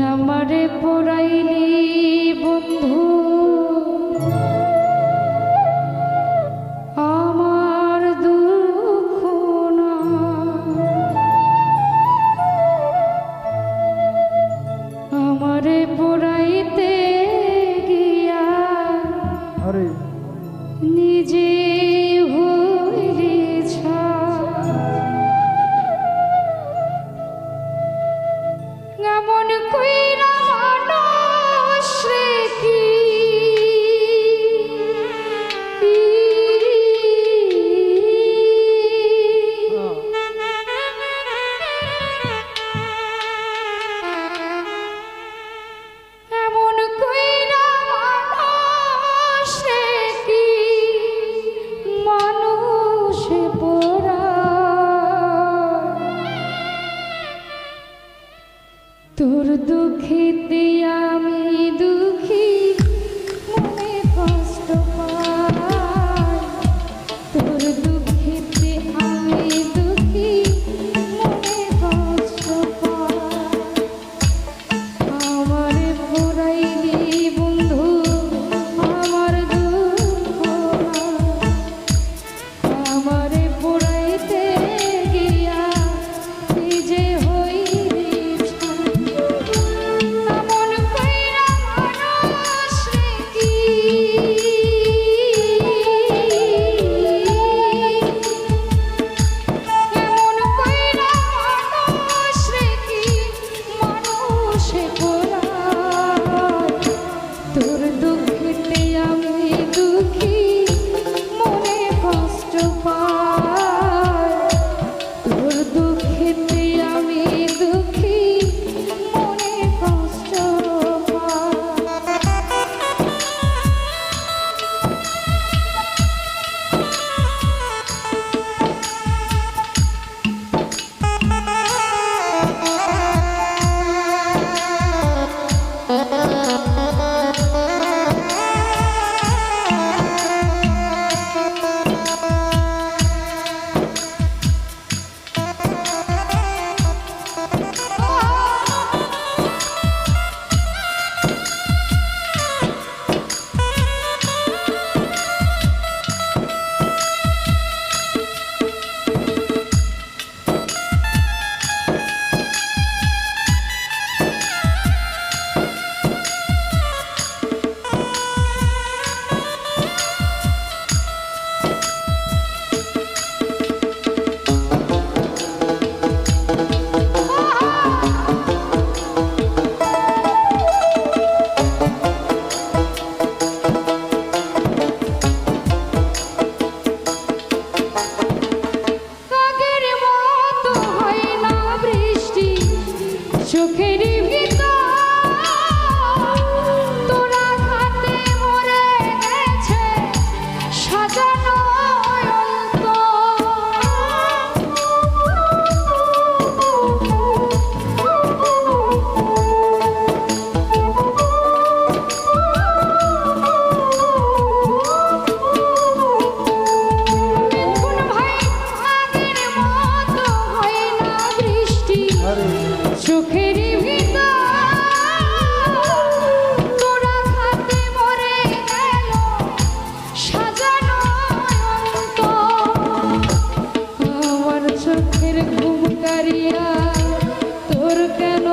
নামারে পড়াইলি বন্ধু। আমার দুঃখ আমারে পড়াইতে গিয়া নিজে চোখেরই করিয়া তোর কেন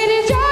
and your